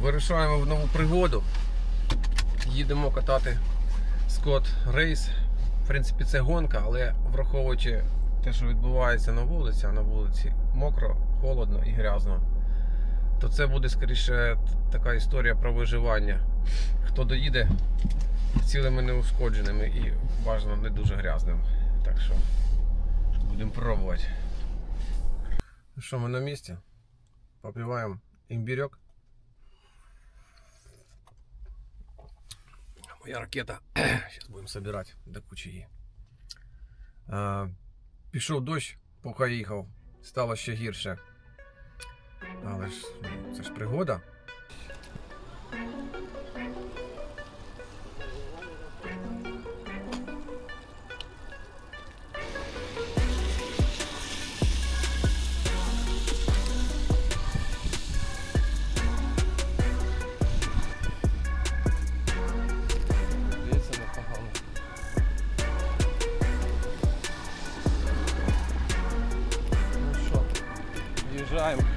Вирушаємо в нову пригоду. Їдемо катати Scott Race. В принципі, це гонка, але враховуючи те, що відбувається на вулиці, а на вулиці мокро, холодно і грязно, то це буде скоріше така історія про виживання. Хто доїде цілими неушкодженими і бажано не дуже грязним. Так що будемо пробувати. Ну Що, ми на місці? Попиваємо імбірьок. Моя ракета. Сейчас будем собирать до кучі її. А, пішов дощ, поки їхав. Стало ще гірше. Але ж ну, це ж пригода. В'їжджаємо. Так,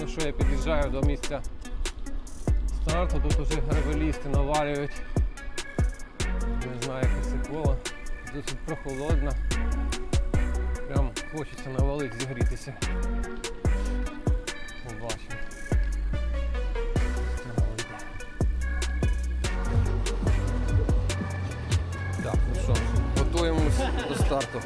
ну що, я під'їжджаю до місця старту, тут уже гравелісти навалюють. Не знаю, яке це коло. Досить прохолодно. Прям хочеться навалити зігрітися. Побачимо. Так, ну що, готуємось до старту.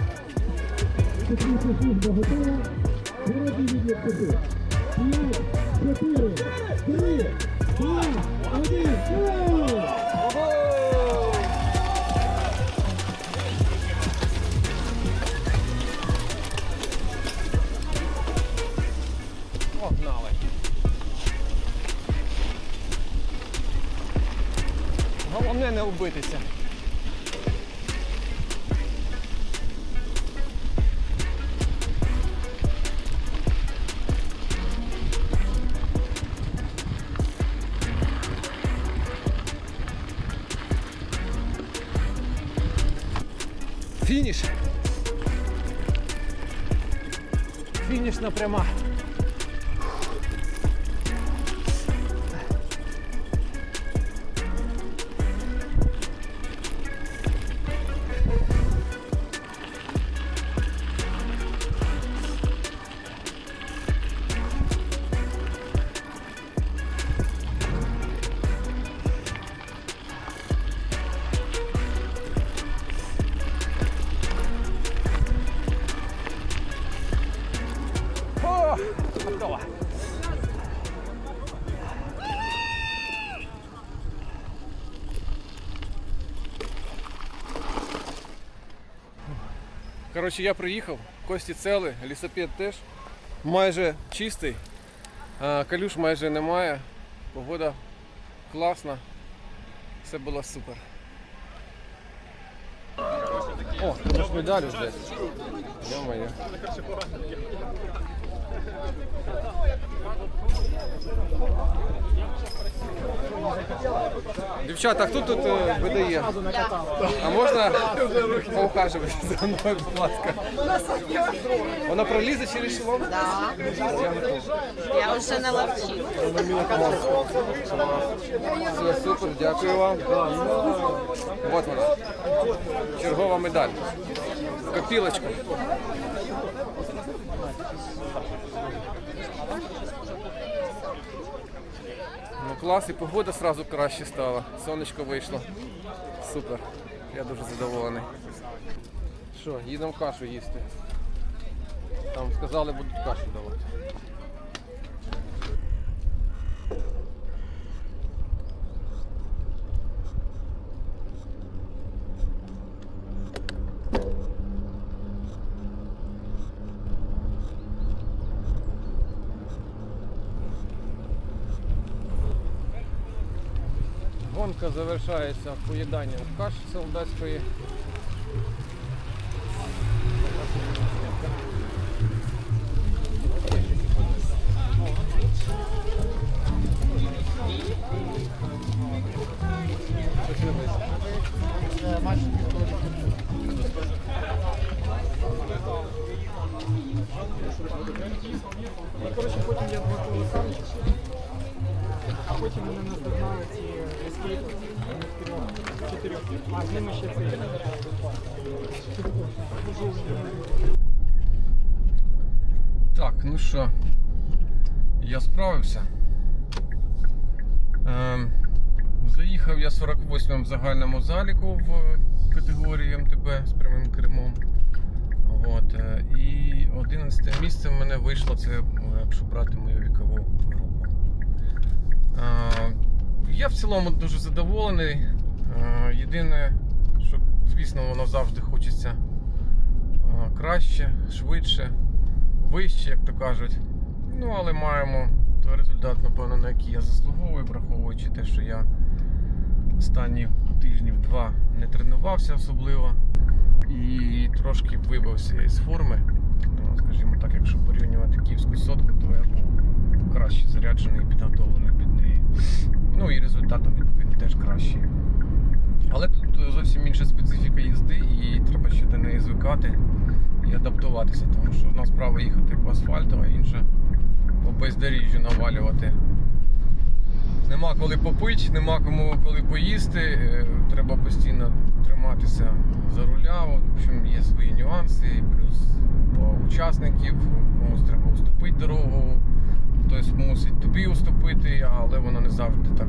Погнали. Головне не вбитися. Фініш. Фінішна пряма. Готово. Коротше, я приїхав, кості цели, лісопед теж майже чистий, калюш майже немає, погода класна, все було супер. О, медаль здесь. Ё-моё. Дівчата, хто тут е, видає? А можна поухажувати за мною, будь ласка? Вона пролізе через шлом? Да. Я вже наловчила. Все, супер, дякую вам. Вот вона. Чергова медаль. Копілочка. Клас, і погода сразу краще стала. Сонечко вийшло. Супер. Я дуже задоволений. Що, їдемо кашу їсти. Там сказали, будуть кашу давати. Гонка завершається поїданням каші солдатської. А потім мене наздогнали ці ескейпи чотирьох. А з ними ще цей. Так, ну що, я справився. Ем, заїхав я 48-м загальному заліку в категорії МТБ з прямим кермом. От, е, і 11 місце в мене вийшло, це е, якщо брати мою вікову групу. Е, я в цілому дуже задоволений. Єдине, що, звісно, воно завжди хочеться краще, швидше вище, як то кажуть. Ну, але маємо той результат, напевно, на який я заслуговую, враховуючи те, що я останні тижнів два не тренувався особливо і трошки вибився із форми. Ну, Скажімо так, якщо порівнювати київську сотку, то я був краще заряджений і підготовлений під неї. Ну і результатом відповідно теж кращий. Але тут зовсім інша специфіка їзди, і треба ще до неї звикати і адаптуватися, тому що в нас право їхати по асфальту, а інше по бездоріжжю навалювати. Нема коли попити, нема кому коли поїсти. е, Треба постійно триматися за руля. В общем, є свої нюанси, плюс учасників, комусь треба уступити дорогу, хтось мусить тобі уступити, але воно не завжди так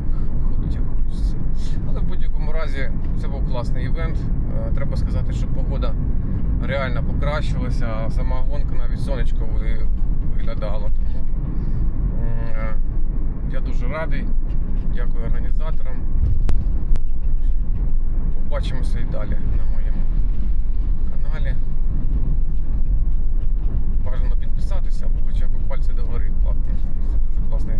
виходить, як хочеться. Але в будь-якому разі це був класний івент. Е, Треба сказати, що погода реально покращилася, а сама гонка навіть сонечко ви- виглядала. Тому е, я дуже радий. Дякую організаторам. Побачимося і далі на моєму каналі. Бажано підписатися або хоча б пальці догори клапти. Це дуже класний